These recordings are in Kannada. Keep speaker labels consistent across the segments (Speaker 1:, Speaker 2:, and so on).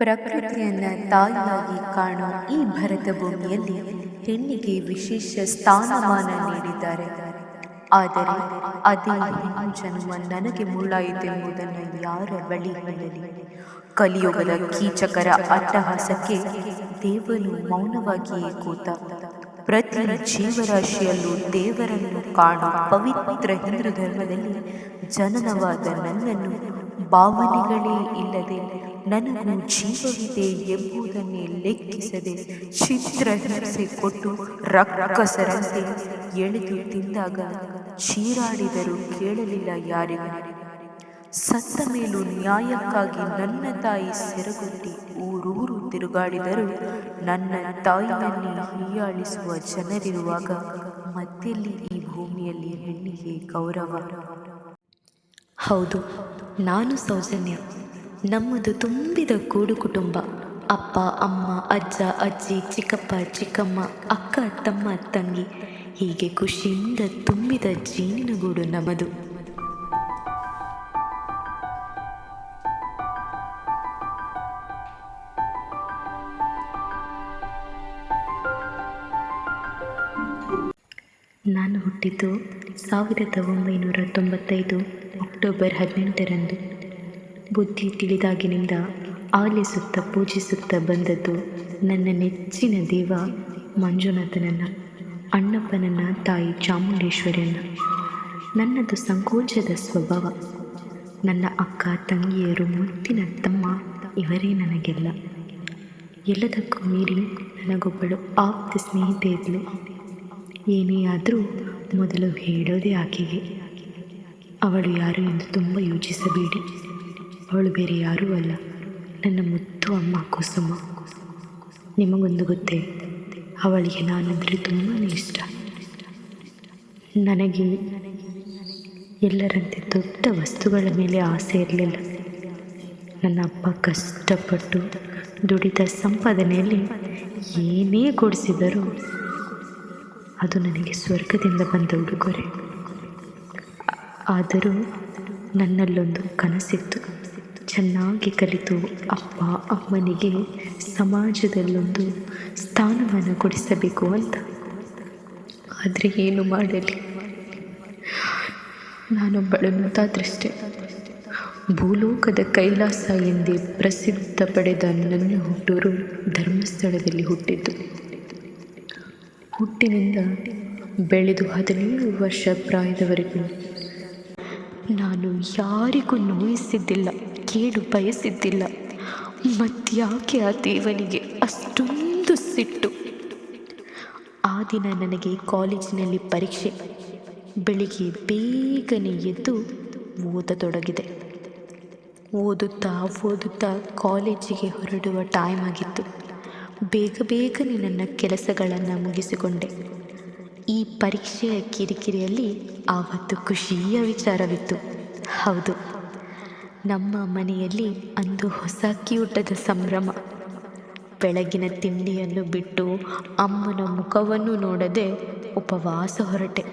Speaker 1: ಪ್ರಕೃತಿಯನ್ನ ತಾಯಿಯಾಗಿ ಕಾಣೋ ಈ ಭರತ ಭೂಮಿಯಲ್ಲಿ ಹೆಣ್ಣಿಗೆ ವಿಶೇಷ ಸ್ಥಾನಮಾನ ನೀಡಿದ್ದಾರೆ. ಆದರೆ ಅದೇ ಜನ್ಮ ನನಗೆ ಮುಳ್ಳಾಯಿತೆಂಬುದನ್ನು ಯಾರ ಬಳಿ ಹೇಳಲಿ? ಕಲಿಯುಗದ ಕೀಚಕರ ಅಟ್ಟಹಾಸಕ್ಕೆ ದೇವರು ಮೌನವಾಗಿಯೇ ಕೂತ ಪ್ರತಿ ಜೀವರಾಶಿಯಲ್ಲೂ ದೇವರನ್ನು ಕಾಣುವ ಪವಿತ್ರ ಹಿಂದೂ ಧರ್ಮದಲ್ಲಿ ಜನನವಾದ ನನ್ನನ್ನು ಭಾವನೆಗಳೇ ಇಲ್ಲದೆ ನನಗೂ ಜೀವವಿದೆ ಎಂಬುದನ್ನೇ ಲೆಕ್ಕಿಸದೆ ಚಿತ್ರ ಹಿಂಸೆ ಕೊಟ್ಟು ರಕ್ಕಸರಂತೆ ಎಳೆದು ತಿಂದಾಗ ಚೀರಾಡಿದರೂ ಕೇಳಲಿಲ್ಲ ಯಾರಿಗೂ. ಸತ್ತ ಮೇಲೂ ನ್ಯಾಯಕ್ಕಾಗಿ ನನ್ನ ತಾಯಿ ಸೆರಗುಟ್ಟಿ ಊರೂರು ತಿರುಗಾಡಿದರು ನನ್ನ ತಾಯಿಯನ್ನೇ ಹೀಯಾಳಿಸುವ ಜನರಿರುವಾಗ ಮತ್ತೆಲ್ಲಿ ಈ ಭೂಮಿಯಲ್ಲಿ ಹೆಣ್ಣಿಗೆ ಗೌರವ?
Speaker 2: ಹೌದು, ನಾನು ಸೌಜನ್ಯ. ನಮ್ಮದು ತುಂಬಿದ ಕೂಡು ಕುಟುಂಬ. ಅಪ್ಪ, ಅಮ್ಮ, ಅಜ್ಜ, ಅಜ್ಜಿ, ಚಿಕ್ಕಪ್ಪ, ಚಿಕ್ಕಮ್ಮ, ಅಕ್ಕ, ತಮ್ಮ, ತಂಗಿ. ಹೀಗೆ ಖುಷಿಯಿಂದ ತುಂಬಿದ ಜೇನಿನ ಗೂಡು ನಮ್ಮದು. ನಾನು ಹುಟ್ಟಿದ್ದು ಸಾವಿರದ ಒಂಬೈನೂರ ತೊಂಬತ್ತೈದು ಅಕ್ಟೋಬರ್ ಹದಿನೆಂಟರಂದು. ಬುದ್ಧಿ ತಿಳಿದಾಗಿನಿಂದ ಆಲಿಸುತ್ತಾ ಪೂಜಿಸುತ್ತಾ ಬಂದದ್ದು ನನ್ನ ನೆಚ್ಚಿನ ದೇವ ಮಂಜುನಾಥನನ್ನ, ಅಣ್ಣಪ್ಪನನ್ನ, ತಾಯಿ ಚಾಮುಂಡೇಶ್ವರಿಯನ್ನ. ನನ್ನದು ಸಂಕೋಚದ ಸ್ವಭಾವ. ನನ್ನ ಅಕ್ಕ, ತಂಗಿಯರು, ಮುತ್ತಿನ ತಮ್ಮ ಇವರೇ ನನಗೆಲ್ಲ. ಎಲ್ಲದಕ್ಕೂ ಮೀರಿ ನನಗೊಬ್ಬಳು ಆಪ್ತ ಸ್ನೇಹಿತೆ ಇದ್ಲು. ಏನೇ ಆದರೂ ಮೊದಲು ಹೇಳೋದೇ ಆಕೆಗೆ. ಅವಳು ಯಾರು ಎಂದು ತುಂಬ ಯೋಚಿಸಬೇಡಿ. ಅವಳು ಬೇರೆ ಯಾರೂ ಅಲ್ಲ. ನನ್ನ ಮುತ್ತು ಅಮ್ಮ ಕುಸುಮ ನಿಮಗೊಂದು ಗೊತ್ತೇ? ಅವಳಿಗೆ ನಾನಂದರೆ ತುಂಬಾ ಇಷ್ಟ. ನನಗೆ ಎಲ್ಲರಂತೆ ದೊಡ್ಡ ವಸ್ತುಗಳ ಮೇಲೆ ಆಸೆ ಇರಲಿಲ್ಲ. ನನ್ನ ಅಪ್ಪ ಕಷ್ಟಪಟ್ಟು ದುಡಿದ ಸಂಪಾದನೆಯಲ್ಲಿ ಏನೇ ಕೊಡಿಸಿದರೂ ಅದು ನನಗೆ ಸ್ವರ್ಗದಿಂದ ಬಂದ ಉಡುಗೊರೆ. ಆದರೂ ನನ್ನಲ್ಲೊಂದು ಕನಸಿತ್ತು. ಚೆನ್ನಾಗಿ ಕಲಿತು. ಅಪ್ಪ ಅಮ್ಮನಿಗೆ ಸಮಾಜದಲ್ಲೊಂದು ಸ್ಥಾನಮಾನ ಕೊಡಿಸಬೇಕು ಅಂತ. ಆದರೆ ಏನು ಮಾಡಲಿ? ನಾನೊಬ್ಬಳು ಮತಾದೃಷ್ಟೆ. ಭೂಲೋಕದ ಕೈಲಾಸ ಎಂದೇ ಪ್ರಸಿದ್ಧ ಪಡೆದ ನನ್ನ ಹುಟ್ಟೂರು ಧರ್ಮಸ್ಥಳದಲ್ಲಿ ಹುಟ್ಟಿದ್ದು. ಹುಟ್ಟಿನಿಂದ ಬೆಳೆದು ಹದಿನೇಳು ವರ್ಷ ಪ್ರಾಯದವರೆಗೂ ನಾನು ಯಾರಿಗೂ ನೋಯಿಸಿದ್ದಿಲ್ಲ. ಕೇಳು ಬಯಸಿದ್ದಿಲ್ಲ. ಮತ್ಯಾಕೆ ಆ ದೇವನಿಗೆ ಅಷ್ಟೊಂದು ಸಿಟ್ಟು? ಆ ದಿನ ನನಗೆ ಕಾಲೇಜಿನಲ್ಲಿ ಪರೀಕ್ಷೆ. ಬೆಳಿಗ್ಗೆ ಬೇಗನೆ ಎದ್ದು ಓದತೊಡಗಿದೆ. ಓದುತ್ತಾ ಓದುತ್ತಾ ಕಾಲೇಜಿಗೆ ಹೊರಡುವ ಟೈಮ್ ಆಗಿತ್ತು. ಬೇಗ ಬೇಗನೆ ನನ್ನ ಕೆಲಸಗಳನ್ನು ಮುಗಿಸಿಕೊಂಡೆ. ಈ ಪರೀಕ್ಷೆಯ ಕಿರಿಕಿರಿಯಲ್ಲಿ ಆವತ್ತು ಖುಷಿಯ ವಿಚಾರವಿತ್ತು. ಹೌದು. ನಮ್ಮ ಮನೆಯಲ್ಲಿ ಅಂದು ಹೊಸ ಕ್ಯೂಟದ ಸಂಭ್ರಮ. ಬೆಳಗಿನ ತಿಂಡಿಯನ್ನು ಬಿಟ್ಟು ಅಮ್ಮನ ಮುಖವನ್ನು ನೋಡದೆ ಉಪವಾಸ ಹೊರಟೆ.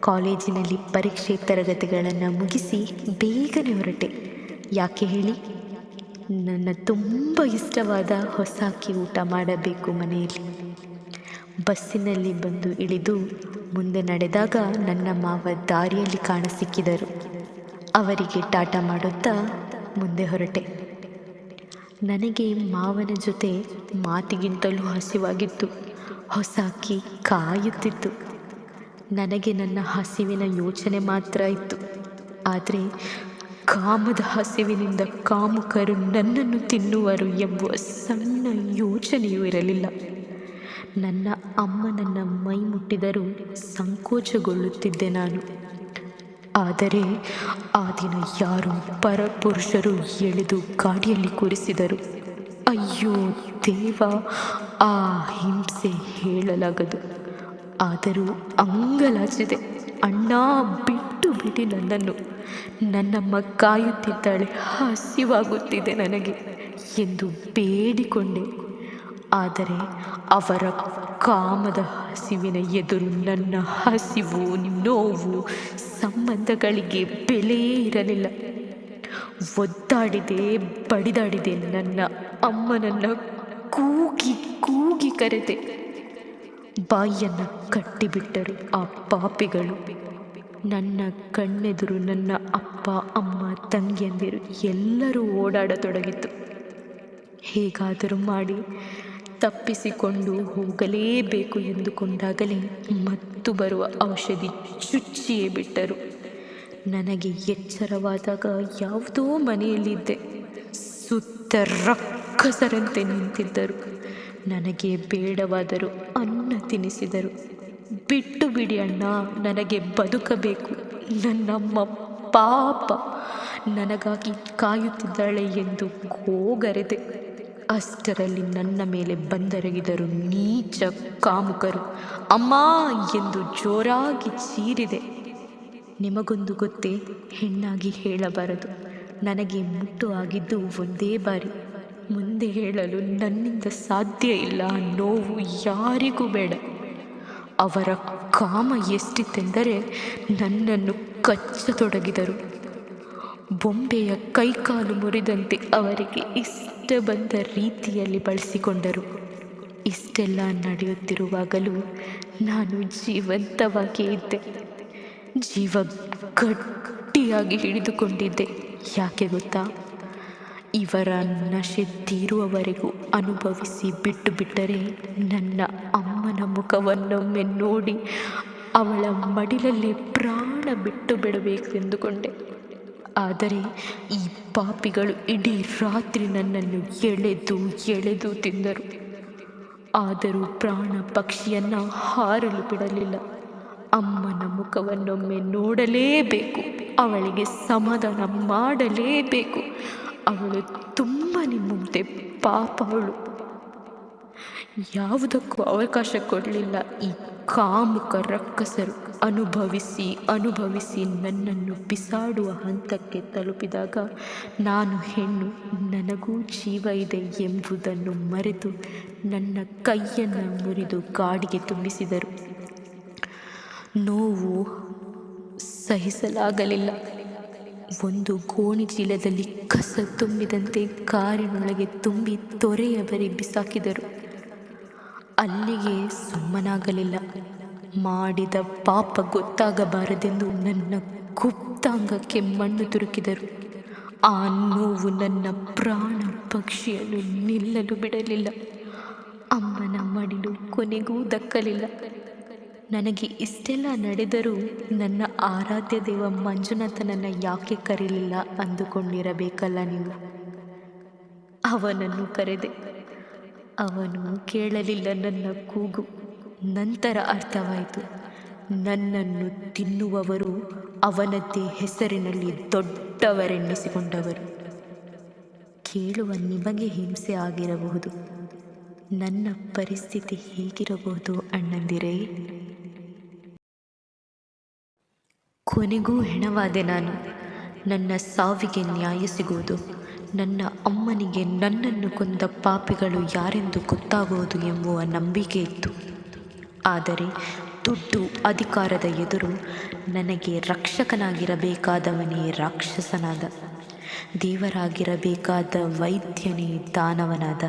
Speaker 2: ಕಾಲೇಜಿನಲ್ಲಿ ಪರೀಕ್ಷೆ ತರಗತಿಗಳನ್ನು ಮುಗಿಸಿ ಬೇಗನೆ ಹೊರಟೆ. ಯಾಕೆ ಹೇಳಿ? ನನ್ನ ತುಂಬ ಇಷ್ಟವಾದ ಹೊಸ ಅಕ್ಕಿ ಊಟ ಮಾಡಬೇಕು ಮನೆಯಲ್ಲಿ. ಬಸ್ಸಿನಲ್ಲಿ ಬಂದು ಇಳಿದು ಮುಂದೆ ನಡೆದಾಗ ನನ್ನ ಮಾವ ದಾರಿಯಲ್ಲಿ ಕಾಣಸಿಕ್ಕಿದರು. ಅವರಿಗೆ ಟಾಟ ಮಾಡುತ್ತಾ ಮುಂದೆ ಹೊರಟೆ. ನನಗೆ ಮಾವನ ಜೊತೆ ಮಾತಿಗಿಂತಲೂ ಹಸಿವಾಗಿತ್ತು. ಹೊಸ ಅಕ್ಕಿ ಕಾಯುತ್ತಿತ್ತು. ನನಗೆ ನನ್ನ ಹಸಿವಿನ ಯೋಚನೆ ಮಾತ್ರ ಇತ್ತು. ಆದರೆ ಕಾಮದ ಹಸಿವಿನಿಂದ ಕಾಮುಕರು ನನ್ನನ್ನು ತಿನ್ನುವರು ಎಂಬುವ ಸಣ್ಣ ಯೋಚನೆಯೂ ಇರಲಿಲ್ಲ. ನನ್ನ ಅಮ್ಮ ನನ್ನ ಮೈ ಮುಟ್ಟಿದರೂ ಸಂಕೋಚಗೊಳ್ಳುತ್ತಿದ್ದೆ ನಾನು. ಆದರೆ ಆ ದಿನ ಯಾರೋ ಪರಪುರುಷರು ಎಳೆದು ಗಾಡಿಯಲ್ಲಿ ಕೂರಿಸಿದರು. ಅಯ್ಯೋ ದೇವ, ಆ ಹಿಂಸೆ ಹೇಳಲಾಗದು. ಆದರೂ ಅಂಗಲಾಚಿದೆ. ಅಣ್ಣ ಬಿಟ್ಟು ಬಿಡಿ ನನ್ನನ್ನು. ನನ್ನಮ್ಮ ಕಾಯುತ್ತಿದ್ದಾಳೆ. ಹಸಿವಾಗುತ್ತಿದೆ ನನಗೆ ಎಂದು ಬೇಡಿಕೊಂಡೆ. ಆದರೆ ಅವರ ಕಾಮದ ಹಸಿವಿನ ಎದುರು ನನ್ನ ಹಸಿವು ನೋವು ಸಂಬಂಧಗಳಿಗೆ ಬೆಲೆಯೇ ಇರಲಿಲ್ಲ. ಒದ್ದಾಡಿದೆ, ಬಡಿದಾಡಿದೆ ನನ್ನ ಅಮ್ಮನನ್ನು ಕೂಗಿ ಕೂಗಿ ಕರೆದೆ. ಬಾಯಿಯನ್ನು ಕಟ್ಟಿಬಿಟ್ಟರು ಆ ಪಾಪಿಗಳು. ನನ್ನ ಕಣ್ಣೆದುರು ನನ್ನ ಅಪ್ಪ, ಅಮ್ಮ, ತಂಗಿಯಂದಿರು ಎಲ್ಲರೂ ಓಡಾಡತೊಡಗಿತು ಹೇಗಾದರೂ ಮಾಡಿ ತಪ್ಪಿಸಿಕೊಂಡು ಹೋಗಲೇಬೇಕು ಎಂದುಕೊಂಡಾಗಲೇ ಮತ್ತು ಬರುವ ಔಷಧಿ ಚುಚ್ಚಿಯೇ ಬಿಟ್ಟರು. ನನಗೆ ಎಚ್ಚರವಾದಾಗ ಯಾವುದೋ ಮನೆಯಲ್ಲಿದ್ದೆ. ಸುತ್ತ ರಕ್ಕಸರಂತೆ ನಿಂತಿದ್ದರು. ನನಗೆ ಬೇಡವಾದರೂ ಅನ್ನ ತಿನಿಸಿದರು. ಬಿಟ್ಟು ಬಿಡಿ ಅಣ್ಣ, ನನಗೆ ಬದುಕಬೇಕು. ನನ್ನಮ್ಮ ಪಾಪ ನನಗಾಗಿ ಕಾಯುತ್ತಿದ್ದಾಳೆ ಎಂದು ಗೋಗರೆದೆ ಅಷ್ಟರಲ್ಲಿ ನನ್ನ ಮೇಲೆ ಬಂದರಗಿದರು ನೀಚ ಕಾಮುಕರು. ಅಮ್ಮ ಎಂದು ಜೋರಾಗಿ ಚೀರಿದೆ. ನಿಮಗೊಂದು ಗೊತ್ತೇ? ಹೆಣ್ಣಾಗಿ ಹೇಳಬಾರದು. ನನಗೆ ಮುಟ್ಟು ಆಗಿದ್ದು ಒಂದೇ ಬಾರಿ. ಮುಂದೆ ಹೇಳಲು ನನ್ನಿಂದ ಸಾಧ್ಯ ಇಲ್ಲ. ನೋವು ಯಾರಿಗೂ ಬೇಡ. ಅವರ ಕಾಮ ಎಷ್ಟಿತ್ತೆಂದರೆ ನನ್ನನ್ನು ಕಚ್ಚತೊಡಗಿದರು. ಬೊಂಬೆಯ ಕೈಕಾಲು ಮುರಿದಂತೆ ಅವರಿಗೆ ಇಷ್ಟ ಬಂದ ರೀತಿಯಲ್ಲಿ ಬಳಸಿಕೊಂಡರು. ಇಷ್ಟೆಲ್ಲ ನಡೆಯುತ್ತಿರುವಾಗಲೂ ನಾನು ಜೀವಂತವಾಗಿಯೇ ಇದ್ದೆ. ಜೀವ ಗಟ್ಟಿಯಾಗಿ ಹಿಡಿದುಕೊಂಡಿದ್ದೆ. ಯಾಕೆ ಗೊತ್ತಾ? ಇವರ ನಶೆ ತೀರುವವರೆಗೂ ಅನುಭವಿಸಿ ಬಿಟ್ಟು ಬಿಟ್ಟರೆ ನನ್ನ ಅಮ್ಮನ ಮುಖವನ್ನೊಮ್ಮೆ ನೋಡಿ ಅವಳ ಮಡಿಲಲ್ಲಿ ಪ್ರಾಣ ಬಿಟ್ಟು ಬಿಡಬೇಕೆಂದುಕೊಂಡೆ. ಆದರೆ ಈ ಪಾಪಿಗಳು ಇಡೀ ರಾತ್ರಿ ನನ್ನನ್ನು ಎಳೆದು ಎಳೆದು ತಿಂದರು. ಆದರೂ ಪ್ರಾಣ ಪಕ್ಷಿಯನ್ನು ಹಾರಲು ಬಿಡಲಿಲ್ಲ. ಅಮ್ಮನ ಮುಖವನ್ನೊಮ್ಮೆ ನೋಡಲೇಬೇಕು. ಅವಳಿಗೆ ಸಮಾಧಾನ ಮಾಡಲೇಬೇಕು. ಅವಳು ತುಂಬನೇ ಮುಗ್ದೆ ಪಾಪ ಅವಳು ಯಾವುದಕ್ಕೂ ಅವಕಾಶ ಕೊಡಲಿಲ್ಲ. ಈ ಕಾಮುಕ ರಕ್ಕಸರು ಅನುಭವಿಸಿ ಅನುಭವಿಸಿ ನನ್ನನ್ನು ಬಿಸಾಡುವ ಹಂತಕ್ಕೆ ತಲುಪಿದಾಗ ನಾನು ಹೆಣ್ಣು, ನನಗೂ ಜೀವ ಇದೆ ಎಂಬುದನ್ನು ಮರೆತು ನನ್ನ ಕೈಯನ್ನು ಮುರಿದು ಗಾಡಿಗೆ ತುಂಬಿಸಿದರು. ನೋವು ಸಹಿಸಲಾಗಲಿಲ್ಲ. ಒಂದು ಗೋಣಿ ಚೀಲದಲ್ಲಿ ಕಸ ತುಂಬಿದಂತೆ ಕಾರಿನೊಳಗೆ ತುಂಬಿ ತೊರೆಯ ಬರಿ ಬಿಸಾಕಿದರು. ಅಲ್ಲಿಗೆ ಸುಮ್ಮನಾಗಲಿಲ್ಲ. ಮಾಡಿದ ಪಾಪ ಗೊತ್ತಾಗಬಾರದೆಂದು ನನ್ನ ಗುಪ್ತಾಂಗಕ್ಕೆ ಮಣ್ಣು ತುರುಕಿದರು. ಆ ನೋವು ನನ್ನ ಪ್ರಾಣ ಪಕ್ಷಿಯನ್ನು ನಿಲ್ಲಲು ಬಿಡಲಿಲ್ಲ. ಅಮ್ಮನ ಮಡಿಲು ಕೊನೆಗೂ ದಕ್ಕಲಿಲ್ಲ. ನನಗೆ ಇಷ್ಟೆಲ್ಲ ನಡೆದರೂ ನನ್ನ ಆರಾಧ್ಯ ದೇವ ಮಂಜುನಾಥನನ್ನು ಯಾಕೆ ಕರೀಲಿಲ್ಲ ಅಂದುಕೊಂಡಿರಬೇಕಲ್ಲ ನೀವು? ಅವನನ್ನು ಕರೆದೆ. ಅವನು ಕೇಳಲಿಲ್ಲ ನನ್ನ ಕೂಗು. ನಂತರ ಅರ್ಥವಾಯಿತು. ನನ್ನನ್ನು ತಿನ್ನುವವರು ಅವನದ್ದೇ ಹೆಸರಿನಲ್ಲಿ ದೊಡ್ಡವರೆನ್ನಿಸಿಕೊಂಡವರು. ಕೇಳುವ ನಿಮಗೆ ಹಿಂಸೆ ಆಗಿರಬಹುದು. ನನ್ನ ಪರಿಸ್ಥಿತಿ ಹೇಗಿರಬಹುದು ಅಣ್ಣಂದಿರೇ? ಕೊನೆಗೂ ಹೆಣವಾದೆ ನಾನು. ನನ್ನ ಸಾವಿಗೆ ನ್ಯಾಯ ಸಿಗುವುದು. ನನ್ನ ಅಮ್ಮನಿಗೆ ನನ್ನನ್ನು ಕೊಂದ ಪಾಪಿಗಳು ಯಾರೆಂದು ಗೊತ್ತಾಗುವುದು ಎಂಬುವ ನಂಬಿಕೆ ಇತ್ತು. ಆದರೆ ದುಡ್ಡು ಅಧಿಕಾರದ ಎದುರು ನನಗೆ ರಕ್ಷಕನಾಗಿರಬೇಕಾದವನೇ ರಾಕ್ಷಸನಾದ, ದೇವರಾಗಿರಬೇಕಾದ ವೈದ್ಯನೇ ದಾನವನಾದ.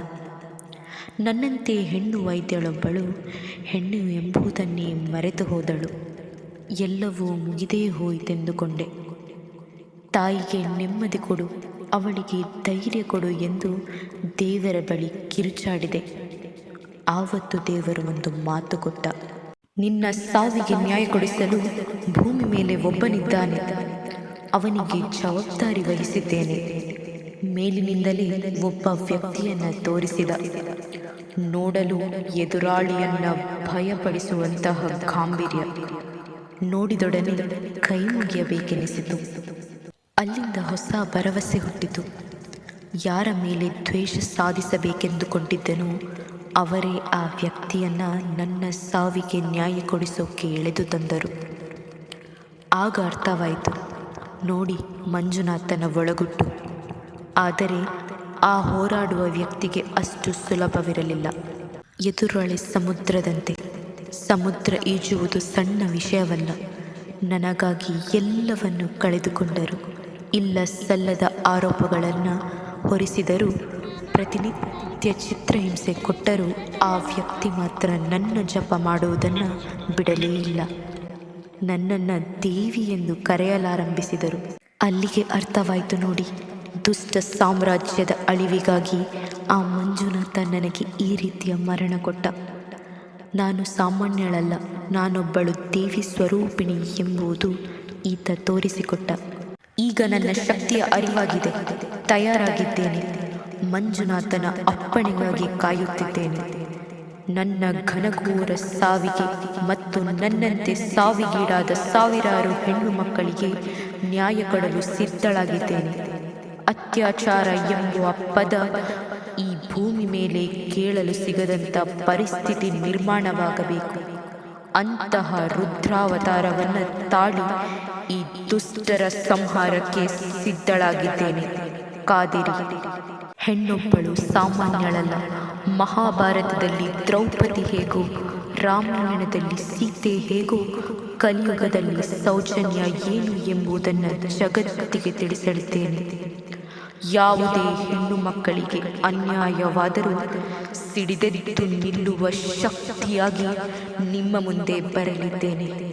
Speaker 2: ನನ್ನಂತೆ ಹೆಣ್ಣು ವೈದ್ಯಳೊಬ್ಬಳು ಹೆಣ್ಣು ಎಂಬುದನ್ನೇ ಮರೆತು ಹೋದಳು. ಎಲ್ಲವೂ ಮುಗಿದೇ ಹೋಯಿತೆಂದುಕೊಂಡೆ. ತಾಯಿಗೆ ನೆಮ್ಮದಿ ಕೊಡು. ಅವಳಿಗೆ ಧೈರ್ಯ ಕೊಡು ಎಂದು ದೇವರ ಬಳಿ ಕಿರುಚಾಡಿದೆ. ಆವತ್ತು ದೇವರು ಒಂದು ಮಾತು ಕೊಟ್ಟ. ನಿನ್ನ ಸಾವಿಗೆ ನ್ಯಾಯ ಕೊಡಿಸಲು ಭೂಮಿ ಮೇಲೆ ಒಬ್ಬನಿದ್ದಾನೆ. ಅವನಿಗೆ ಜವಾಬ್ದಾರಿ ವಹಿಸಿದ್ದೇನೆ. ಮೇಲಿನಿಂದಲೇ ಒಬ್ಬ ವ್ಯಕ್ತಿಯನ್ನ ತೋರಿಸಿದ. ನೋಡಲು ಎದುರಾಳಿಯನ್ನ ಭಯಪಡಿಸುವಂತಹ ಗಾಂಭೀರ್ಯ. ನೋಡಿದೊಡನೆ ಕೈ ಮುಗಿಯಬೇಕೆನಿಸಿತು ಅಲ್ಲಿಂದ ಹೊಸ ಭರವಸೆ ಹುಟ್ಟಿತು. ಯಾರ ಮೇಲೆ ದ್ವೇಷ ಸಾಧಿಸಬೇಕೆಂದುಕೊಂಡಿದ್ದನೋ ಅವರೇ ಆ ವ್ಯಕ್ತಿಯನ್ನ ನನ್ನ ಸಾವಿಗೆ ನ್ಯಾಯ ಕೊಡಿಸೋಕೆ ಎಳೆದು ತಂದರು. ಆಗ ಅರ್ಥವಾಯಿತು. ನೋಡಿ, ಮಂಜುನಾಥನ ಒಳಗುಟ್ಟು. ಆದರೆ ಆ ಹೋರಾಡುವ ವ್ಯಕ್ತಿಗೆ ಅಷ್ಟು ಸುಲಭವಿರಲಿಲ್ಲ. ಎದುರೊಳೆ ಸಮುದ್ರದಂತೆ. ಸಮುದ್ರ ಈಜುವುದು ಸಣ್ಣ ವಿಷಯವಲ್ಲ. ನನಗಾಗಿ ಎಲ್ಲವನ್ನು ಕಳೆದುಕೊಂಡರು. ಇಲ್ಲ ಸಲ್ಲದ ಆರೋಪಗಳನ್ನು ಹೊರಿಸಿದರೂ ಪ್ರತಿನಿತ್ಯ ಚಿತ್ರಹಿಂಸೆ ಕೊಟ್ಟರೂ ಆ ವ್ಯಕ್ತಿ ಮಾತ್ರ ನನ್ನ ಜಪ ಮಾಡುವುದನ್ನು ಬಿಡಲೇ ಇಲ್ಲ. ನನ್ನನ್ನು ದೇವಿ ಎಂದು ಕರೆಯಲಾರಂಭಿಸಿದರು. ಅಲ್ಲಿಗೆ ಅರ್ಥವಾಯಿತು ನೋಡಿ, ದುಷ್ಟ ಸಾಮ್ರಾಜ್ಯದ ಅಳಿವಿಗಾಗಿ ಆ ಮಂಜುನಾಥ ನನಗೆ ಈ ರೀತಿಯ ಮರಣ ಕೊಟ್ಟ. ನಾನು ಸಾಮಾನ್ಯಳಲ್ಲ, ನಾನೊಬ್ಬಳು ದೇವಿ ಸ್ವರೂಪಿಣಿ ಎಂಬುದು ಈತ ತೋರಿಸಿಕೊಟ್ಟ. ಈಗ ನನ್ನ ಶಕ್ತಿಯ ಅರಿವಾಗಿದೆ. ತಯಾರಾಗಿದ್ದೇನೆ. ಮಂಜುನಾಥನ ಅಪ್ಪಣೆಗಾಗಿ ಕಾಯುತ್ತಿದ್ದೇನೆ. ನನ್ನ ಘನಘೋರ ಸಾವಿಗೆ ಮತ್ತು ನನ್ನಂತೆ ಸಾವಿಗೀಡಾದ ಸಾವಿರಾರು ಹೆಣ್ಣು ಮಕ್ಕಳಿಗೆ ನ್ಯಾಯ ಕೊಡಲು ಸಿದ್ಧಳಾಗಿದ್ದೇನೆ. ಅತ್ಯಾಚಾರ ಎಂಬುವ ಪದ ಈ ಭೂಮಿ ಮೇಲೆ ಕೇಳಲು ಸಿಗದಂಥ ಪರಿಸ್ಥಿತಿ ನಿರ್ಮಾಣವಾಗಬೇಕು. ಅಂತಹ ರುದ್ರಾವತಾರವನ್ನು ತಾಳಿ ಈ ದುಷ್ಟರ ಸಂಹಾರಕ್ಕೆ ಸಿದ್ಧಳಾಗಿದ್ದೇನೆ. ಕಾದಿರಿ. ಹೆಣ್ಣೊಬ್ಬಳು ಸಾಮಾನ್ಯಳಲ್ಲ. ಮಹಾಭಾರತದಲ್ಲಿ ದ್ರೌಪದಿ ಹೇಗೋ, ರಾಮಾಯಣದಲ್ಲಿ ಸೀತೆ ಹೇಗೋ, ಕಲಿಯುಗದಲ್ಲಿ ಸೌಜನ್ಯ ಏನು ಎಂಬುದನ್ನು ಜಗತ್ತಿಗೆ ತಿಳಿಸಲಿದ್ದೇನೆ. ಯಾವುದೇ ಹೆಣ್ಣು ಮಕ್ಕಳಿಗೆ ಅನ್ಯಾಯವಾದರೂ ಸಿಡಿದೆದ್ದು ನಿಲ್ಲುವ ಶಕ್ತಿಯಾಗಿ ನಿಮ್ಮ ಮುಂದೆ ಬರಲಿದ್ದೇನೆ.